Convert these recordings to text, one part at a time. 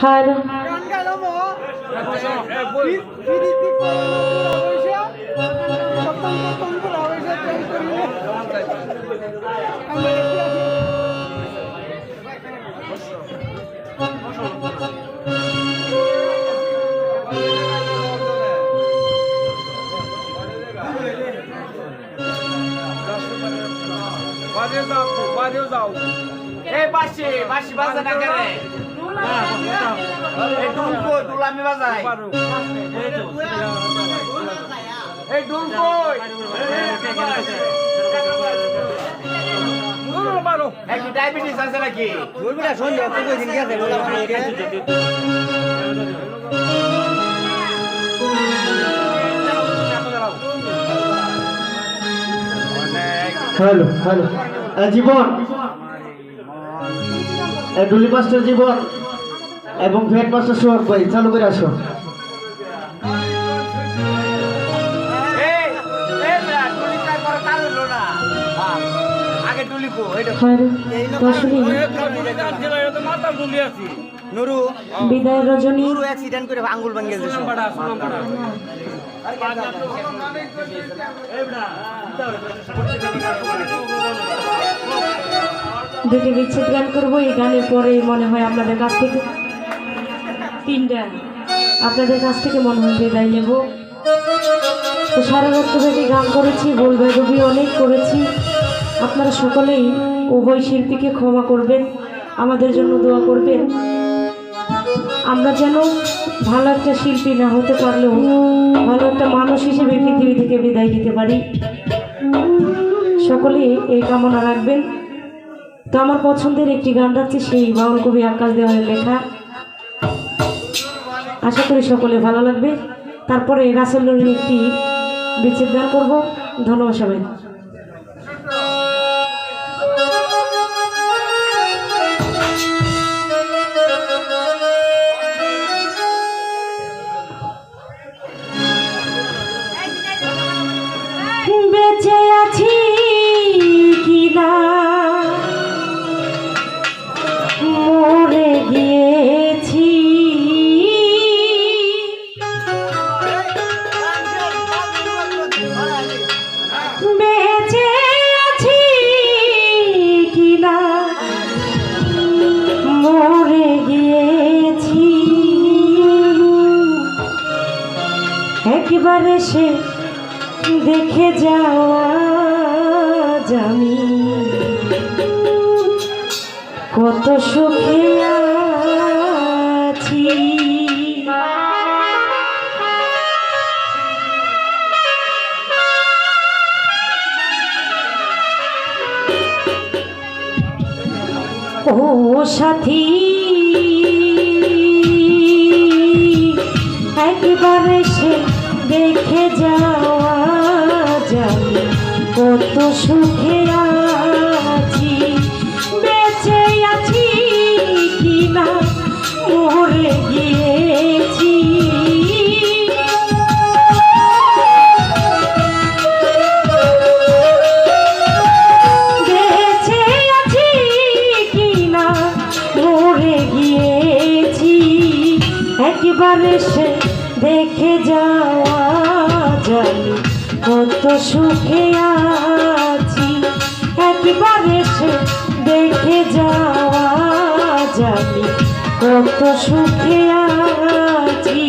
Hello গান গাইলাম ফিরিতি এই বাসি বাসি বাজা না কেন? এই ডুল কই ডুল আমি বাজাই। এই ডুল কই নুরু একটু ডায়াবেটিস আছে নাকি? Hello hello. জীবন। এ, ডুলি মাস্টার জীবন এবং ভেট মাস্টার সোহাগ ভাই চালু করে আসো। বিদায় রজনী। অ্যাক্সিডেন্ট করে আঙ্গুল ভাঙিয়ে দিয়েছে সুনামপাড়া সুনামপাড়া দুটি বিচ্ছেদ গান করব, এই গানের পরে মনে হয় আপনাদের কাছ থেকে তিনটা আপনাদের কাছ থেকে মনে হয় বিদায় নেব। তো সারা থেকে গান করেছি বলবে রবি অনেক করেছি। আপনারা সকলেই উভয় শিল্পীকে ক্ষমা করবেন, আমাদের জন্য দোয়া করবেন। আমরা যেন ভালো একটা শিল্পী না হতে পারলেও ভালো একটা মানুষ হিসেবে পৃথিবী থেকে বিদায় নিতে পারি। সকলেই এই কামনা রাখবেন। তো আমার পছন্দের একটি গান রাখছি, সেই বাউল কবি আকাশ দেওয়ালের লেখা। আশা করি সকলে ভালো লাগবে। তারপরে রাসেল একটি বিচ্ছেদ গান করব। ধন্যবাদ সবাই একবারে সে দেখে যাওয়া জানি কত সুখে আছি। ও সাথী দেখে যাওয়া যায়, কত সুখে আছি, বেঁচে আছি কিনা, মরে গিয়েছি। বেঁচে আছি কিনা, মরে গিয়েছি। একবারে সে দেখে যাওয়া যায় কত সুখে আছি। একবারে সে দেখে যাওয়া যায় কত সুখে আছি।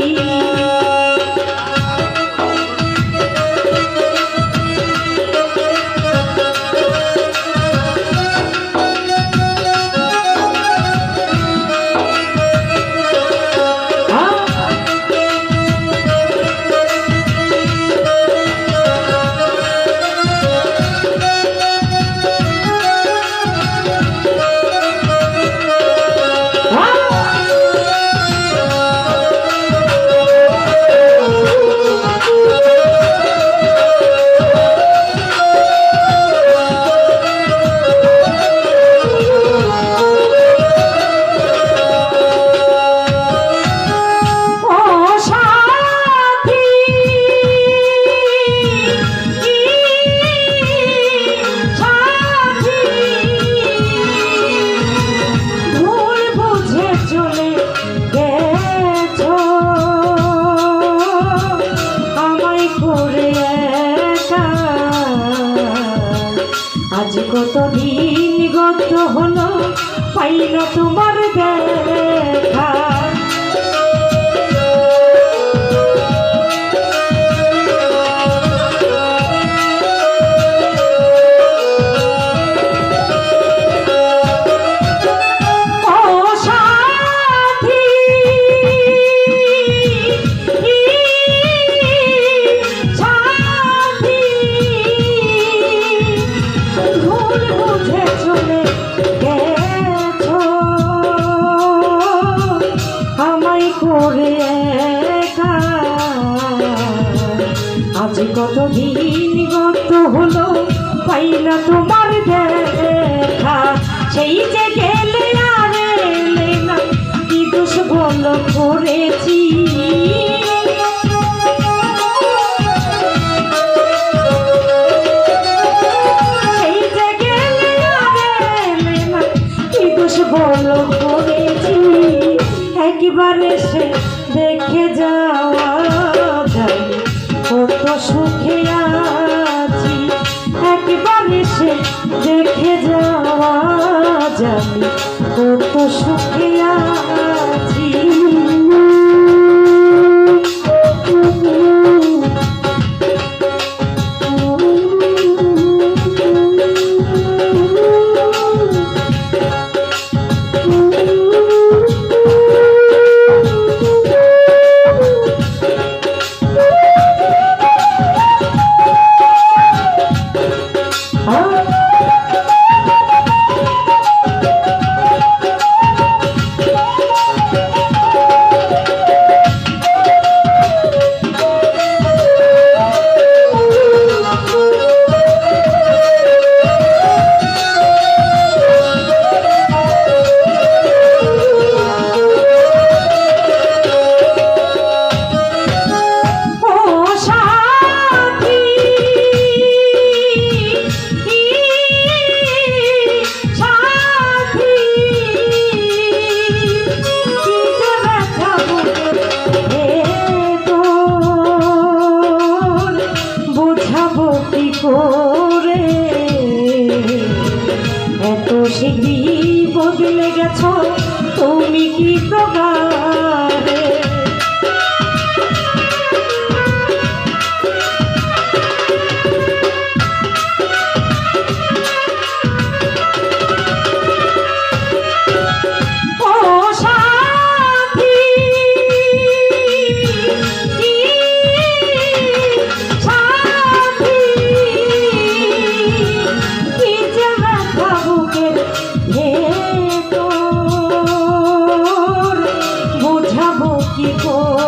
তোমার দেখা। সেই যে গেলে আর কি দোষ বল করেছি? বলো করেছি? একবারে সে দেখে বালিশে দেখে যাওয়া জানি কত সুখিয়া 过。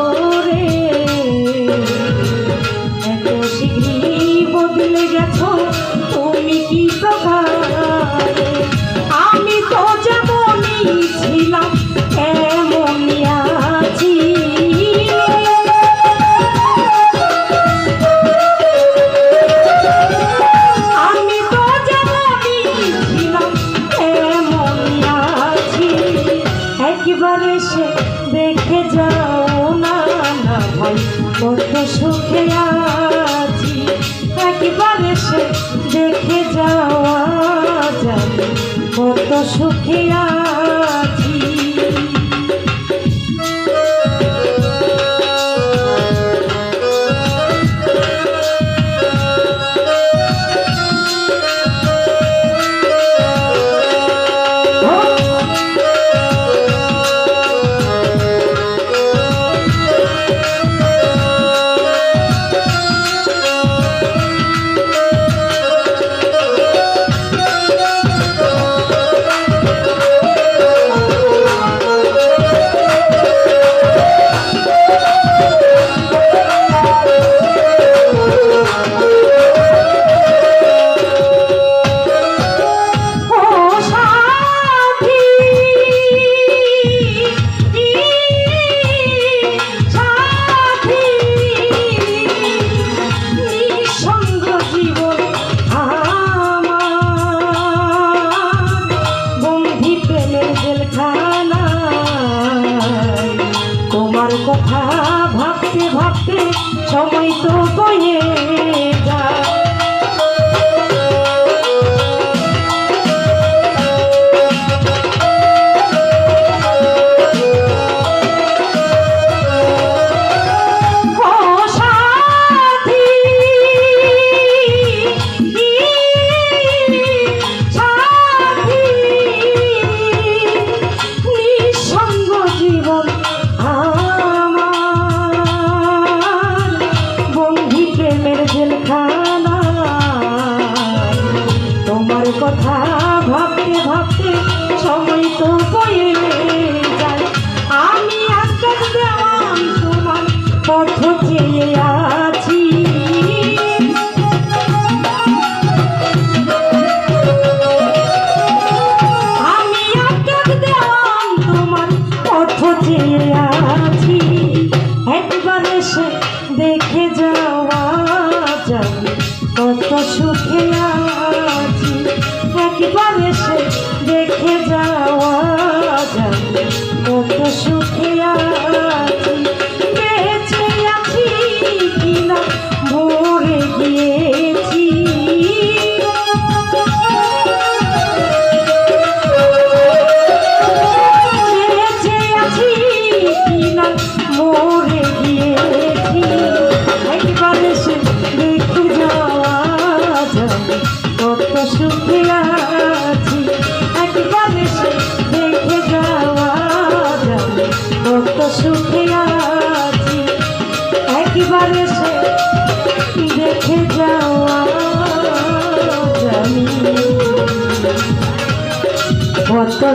সুখিয়া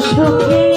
সুখে